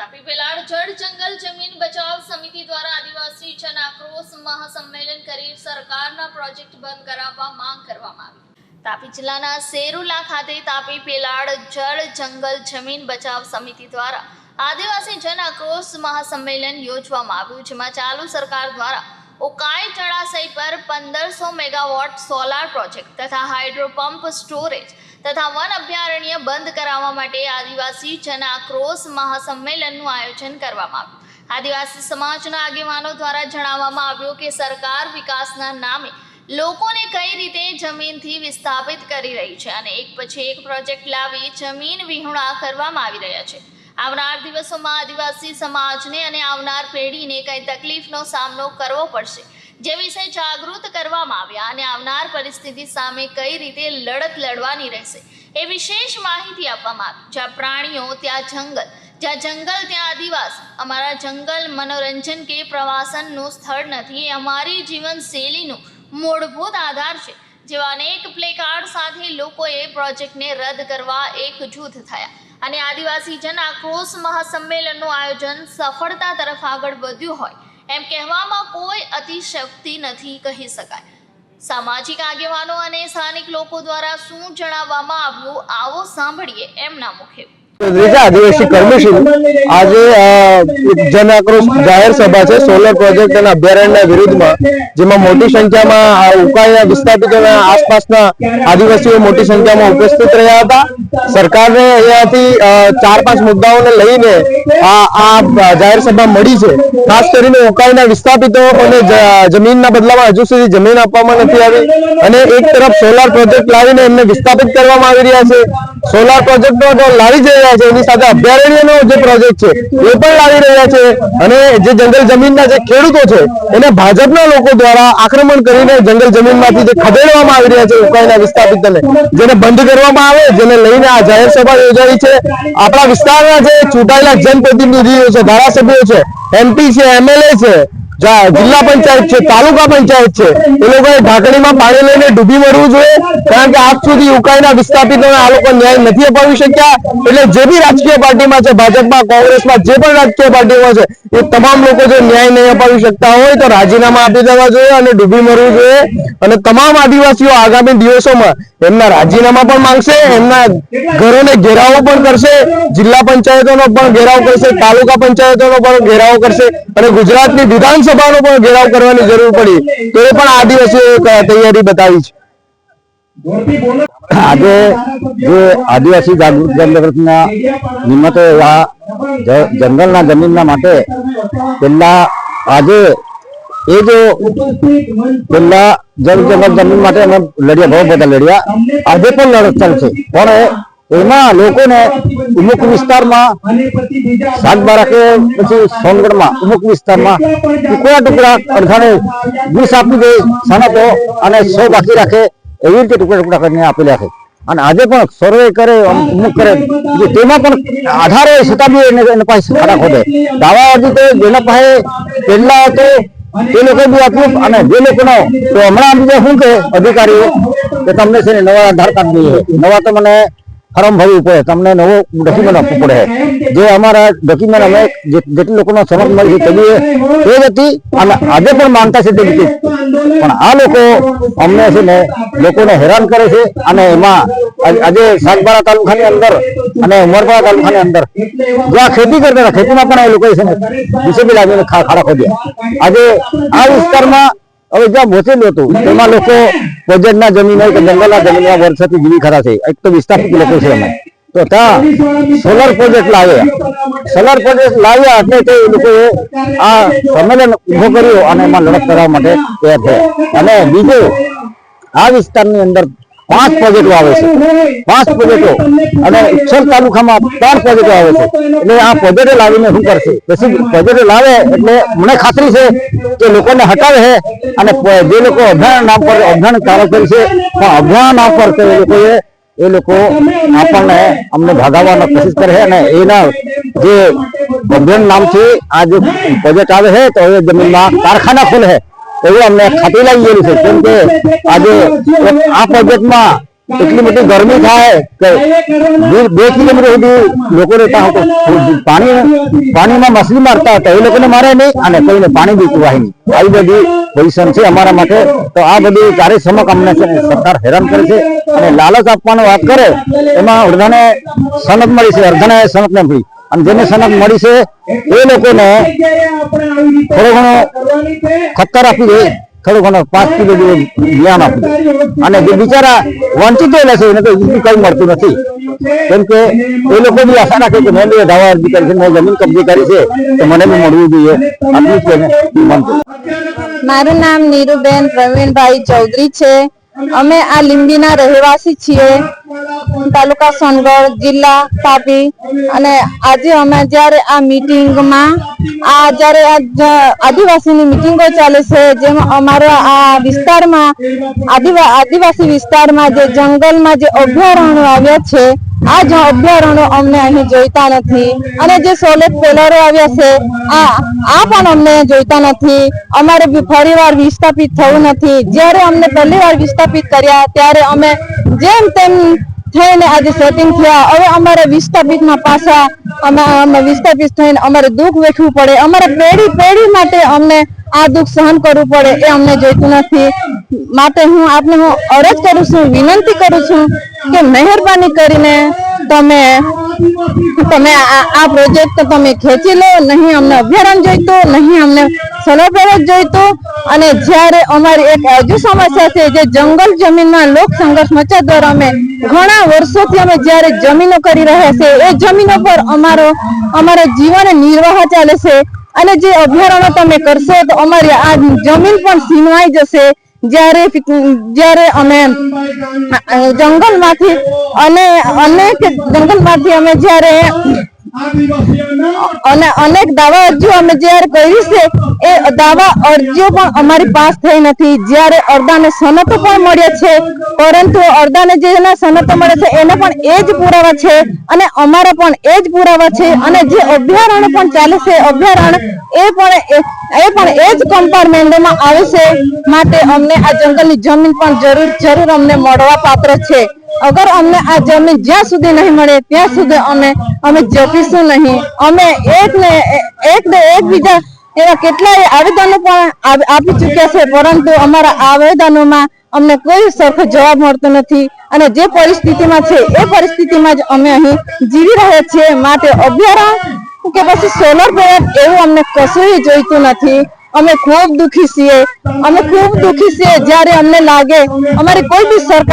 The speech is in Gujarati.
તાપી પેલાડ જળ જંગલ જમીન બચાવ સમિતિ દ્વારા આદિવાસી જન આક્રોશ મહાસંમેલન કરી સરકારના પ્રોજેક્ટ બંધ કરાવવા માંગ કરવામાં આવી. તાપી જિલ્લાના સેરુલા ખાતે તાપી પેલાડ જળ જંગલ જમીન બચાવ સમિતિ દ્વારા આદિવાસી જન આક્રોશ મહાસંમેલન યોજવામાં આવ્યું, જેમાં ચાલુ સરકાર દ્વારા ઉકાઈ જળાશય પર પંદરસો મેગાવોટ સોલાર પ્રોજેક્ટ તથા હાઇડ્રો પંપ સ્ટોરેજ તથા વન અભયારણ્ય બંધ કરાવવા માટે આદિવાસી જન આક્રોશ મહાસંમેલનનું આયોજન કરવામાં આવ્યું. આદિવાસી સમાજના આગેવાનો દ્વારા જણાવવામાં આવ્યું કે સરકાર વિકાસના નામે લોકોને કઈ રીતે જમીનથી વિસ્થાપિત કરી રહી છે અને એક પછી એક પ્રોજેક્ટ લાવી જમીન વિહોણા કરવામાં આવી રહ્યા છે. આવનાર દિવસોમાં આદિવાસી સમાજને અને આવનાર પેઢીને કઈ તકલીફનો સામનો કરવો પડશે. જે વિશે જાગૃત કરવામાં આવ્યા અને આવનાર પરિસ્થિતિ સામે કઈ રીતે લડત લડવાની રહેશે, એ વિશેષ માહિતી આપવામાં આવી. જ્યાં પ્રાણીઓ, ત્યાં જંગલ, જ્યાં જંગલ, ત્યાં આદિવાસી. અમારા જંગલ મનોરંજન કે પ્રવાસનનું સ્થળ નથી, એ અમારી જીવનશૈલીનું મૂળભૂત આધાર છે. જેવા અનેક પ્લેકાર્ડ સાથે લોકોએ પ્રોજેક્ટને રદ કરવા એકજૂથ થયા અને આદિવાસી જન આક્રોશ મહાસંમેલનનું આયોજન સફળતા તરફ આગળ વધ્યું હોય. એમ કહેવામાં કોઈ અતિશક્તિ નથી કહી શકાય. સામાજિક આગેવાનો અને સ્થાનિક લોકો દ્વારા શું જણાવવામાં આવ્યું, આવો સાંભળીએ એમના મુખે. આદિવાસી કર્મશીલ આજે જન આક્રોશ જાહેર સભા છે સોલર પ્રોજેક્ટ અને અભયારણ્યના વિરુદ્ધમાં, જેમાં મોટી સંખ્યામાં ઉકાઈના વિસ્થાપિતોના આસપાસના આદિવાસીઓ મોટી સંખ્યામાં ઉપસ્થિત રહ્યા હતા. સરકારને અહીંયાથી ચાર પાંચ મુદ્દાઓને લઈને આ જાહેર સભા મળી છે. ખાસ કરીને ઉકાઈના વિસ્થાપિતોને જમીનના બદલામાં હજુ સુધી જમીન આપવામાં નથી આવી. અને એક તરફ સોલાર પ્રોજેક્ટ લાવીને એમને વિસ્થાપિત કરવામાં આવી રહ્યા છે. સોલાર પ્રોજેક્ટો લાવી જ રહ્યા છે એની સાથે અભયારણ્યનો જે પ્રોજેક્ટ છે, એ પણ લાવી રહ્યા છે. અને જે જંગલ જમીનના જે ખેડૂતો છે, એને ભાજપના લોકો દ્વારા આક્રમણ કરીને જંગલ જમીનમાંથી જે ખદેડવામાં આવી રહ્યા છે, ઉકાઈના વિસ્થાપિતોને જેને બંધ કરવામાં આવે, જેને લઈને આ જાહેર સભા યોજાઈ છે. આપણા વિસ્તારના જે ચૂંટાયેલા જનપ્રતિનિધિઓ છે, ધારાસભ્યો છે, એમપી છે, એમએલએ છે જિલ્લા પંચાયત છે, તાલુકા પંચાયત છે. એ લોકોએ ઢાંકણીમાં પાણી લઈને ડૂબી મરવું જોઈએ, કારણ કે આજ સુધી ઉકાઈના વિસ્થાપિતોને આ લોકો ન્યાય નથી અપાવી શક્યા. એટલે જે બી રાજકીય પાર્ટીમાં છે, ભાજપમાં, કોંગ્રેસમાં, જે પણ રાજકીય પાર્ટીમાં છે, એ તમામ લોકો જો ન્યાય નહીં અપાવી શકતા હોય, તો રાજીનામા આપી દેવા જોઈએ અને ડૂબી મરવું જોઈએ. અને તમામ આદિવાસીઓ આગામી દિવસોમાં એમના રાજીનામા પણ માંગશે, એમના ઘરોને ઘેરાવો પણ કરશે, જિલ્લા પંચાયતોનો પણ ઘેરાવ કરશે, તાલુકા પંચાયતોનો પણ ઘેરાવો કરશે અને ગુજરાતની વિધાનસભાનો પણ ઘેરાવ કરવાની જરૂર પડી. તો એ પણ આદિવાસીઓએ તૈયારી બતાવી છે. આજે જે આદિવાસી જાગૃત જનજાગૃતિના નિમિત્તે આ જંગલના જમીનના માટે પેલા આજે એ જો પેલા જળ જંગલ જમીન માટે અમે લડ્યા બહુ બધા લડ્યા. આજે પણ લડત ચાલશે પણ એમાં લોકોને અમુક વિસ્તારમાં સાગબારા કે પછી સોનગઢમાં અમુક વિસ્તારમાં ટુકડા ટુકડા અડધાને વીસ આપી દે સનતો અને સો બાકી રાખે, એવી રીતે ટુકડા ટુકડા કરીને આપી રાખે. અને આજે પણ સર્વે કરે અમુક કરે. તેમાં પણ આધારે છતાં એને પાસે ખોરાક ખોદે દાવા હજી તો જેના પાસે પહેલા હતો એ લોકો બી આપ્યું અને જે લોકોનો, તો હમણાં બીજા શું કે અધિકારીઓ, કે તમને છે ને નવા આધાર કાર્ડ જોઈએ. નવા તો મને ફોર્મ ભરવું પડે, તમને નવો ડોક્યુમેન્ટ આપવું પડે. જે અમારા ડોક્યુમેન્ટ અમે જેટલી લોકોનો સમજ મળી છે તે એ જ હતી અને આજે પણ માનતા છે તે રીતે પણ આ લોકો અમને છે ને લોકોને હેરાન કરે છે અને એમાં આજે સાગબારા તાલુકાની અંદર અને ઉમરપાડા તાલુકાની અંદર જ્યાં ખેતી કરતા હતા, ખેતીમાં પણ એ લોકો છે ને દિવસે બી લાગીને ખાડા ખોદ્યા. આજે આ વિસ્તારમાં હવે જ્યાં મોસેલું હતું તેમાં લોકો પ્રોજેક્ટના જમીન હોય કે જંગલના જમીનમાં વર્ષોથી જીવી ખરા છે. એક તો વિસ્થાપિત લોકો છે અમે તો ત્યાં સોલર પ્રોજેક્ટ લાવ્યા. સોલર પ્રોજેક્ટ લાવ્યા એટલે તે લોકોએ આ સંમેલન ઊભો કર્યો અને એમાં લડત કરવા માટે તૈયાર થયા. અને બીજું, આ વિસ્તારની અંદર પાંચ પ્રોજેક્ટો આવે છે. પાંચ પ્રોજેક્ટો. અને ઉચ્છલ તાલુકામાં ત્રણ પ્રોજેક્ટો આવે છે. એટલે આ પ્રોજેક્ટો લાવીને શું કરશે? પછી પ્રોજેક્ટો લાવે એટલે મને ખાતરી છે કે લોકોને હટાવે છે અને જે લોકો અભિયાન નામ પર અભિયાન કાર્ય કરે છે, પણ અભિયાન નામ પર તે લોકોએ એ લોકો આપણને અમને ભાગાવવાનો કોશિશ કરે અને એના જે અભિયાન નામથી આ જે પ્રોજેક્ટ આવે છે, તો એ જમીનમાં કારખાના ખોલે છે. એવું અમને ખાતી લાગી ગયેલું છે. કેમ કે આજે આ પ્રોજેક્ટમાં એટલી મોટી ગરમી થાય કે બે કિલોમીટર સુધી લોકો રહેતા હતો. પાણી પાણીમાં મછલી મારતા હતા. એ લોકોને મારે નહીં અને કોઈને પાણી પીવાય નહીં. આવી બધી પોઝિશન છે અમારા માટે. તો આ બધી કાર્યક્ષમક સમક અમને સરકાર હેરાન કરે છે. અને લાલચ આપવાનો વાત કરે એમાં અડધાને સનદ મળી છે. અડધાને સનદ નથી. મળી અને જેને સનદ મળી છે, એ લોકોને થોડો ઘણો ખતર આપી દે, થોડો ઘણો પાંચ કિલો જેવું જ્ઞાન આપી દે. અને જે બિચારા વંચિત રહેલા છે, એને તો ઈ કઈ મળતું નથી. કેમ કે એ લોકો બી આશા રાખે કે મેં બી દાવા અરજી કરી છે, મેં જમીન કબજે કરી છે, તો મને બી મળવું જોઈએ. આટલું છે મારું નામ નીરુબેન પ્રવીણભાઈ ચૌધરી છે. અમે આ લીંબીના રહેવાસી છીએ. તાલુકા સોનગઢ, જિલ્લા તાપી. અને આજે અમે જ્યારે આ મીટિંગમાં, આ જ્યારે આદિવાસીની મીટિંગો ચાલે છે, જેમાં અમારા આ વિસ્તારમાં, આદિવા, આદિવાસી વિસ્તારમાં જે જંગલમાં જે અભયારણ્યો આવ્યા છે, આ જ અભયારણ્યો અમને અહીં જોઈતા નથી. અને જે સોલેટ પેલરો આવ્યા છે, આ આ પણ અમને જોઈતા નથી. અમારે ફરી ફરીવાર વિસ્થાપિત થવું નથી. જ્યારે અમને પહેલી વાર વિસ્થાપિત કર્યા, ત્યારે અમે જેમ તેમ થઈને આજે સેટિંગ થયા. હવે અમારે વિસ્થાપિતમાં પાછા અમે વિસ્થાપિત થઈને અમારે દુઃખ વેઠવું પડે. અમારે પેઢી પેઢી માટે અમને આ દુઃખ સહન કરવું પડે એ અમને જોઈતું નથી. માટે હું આપને હું અરજ કરું છું, વિનંતી કરું છું કે મહેરબાની કરીને તમે તમે આ પ્રોજેક્ટ તમે ખેંચી લો. નહીં અમને અભયારણ્ય જોઈતું, નહીં અમને સોલર પ્રોજેક્ટ જોઈતું. અને જ્યારે અમારી એક હજુ સમસ્યા છે જે જંગલ જમીનમાં લોક સંઘર્ષ મચા દ્વારા અમે ઘણા વર્ષોથી અમે જ્યારે જમીનો કરી રહ્યા છે એ જમીનો પર અમારો અમારો જીવન નિર્વાહ ચાલે છે. અને જે અભયારણ્ય તમે કરશો તો અમારી આ જમીન પણ સીનવાઈ જશે. જ્યારે જ્યારે અમે જંગલમાંથી અને અનેક જંગલમાંથી અમે જ્યારે અને અનેક દાવા અરજીઓ અમે જ્યારે કરી છે, એ દાવા અરજીઓ પણ અમારી પાસ થઈ નથી. જ્યારે અરદાને સનતો પણ મળ્યા છે, પરંતુ અરદાને જેના સનતો મળે છે, એને પણ એ જ પુરાવા છે અને અમારા પણ એ જ પુરાવા છે અને જે અભ્યારણ પણ ચાલે છે, અભયારણ્ય એ પણ એ પણ એ જ કમ્પાર્ટમેન્ટમાં આવે છે. માટે અમને આ જંગલની જમીન પણ જરૂર જરૂર અમને મળવા પાત્ર છે. અગર અમને આ જમીન જ્યાં સુધી નહીં મળે, ત્યાં સુધી અમે અમે જપીશું નહીં. અમે એક ને એક ને એકબીજા એવા કેટલાય આવેદનો પણ આપી ચૂક્યા છે, પરંતુ અમારા આવેદનોમાં અમને કોઈ સરખો જવાબ મળતો નથી. અને જે પરિસ્થિતિમાં છે, એ પરિસ્થિતિમાં જ અમે અહીં જીવી રહ્યા છીએ. માટે અભ્યારણ કે પછી સોલર પ્લેટ એવું અમને કશું જોઈતું નથી. અમે ખૂબ દુઃખી છીએ. અમે ખૂબ દુઃખી છીએ. જ્યારે અમને લાગે, અમારી કોઈ બી સરકાર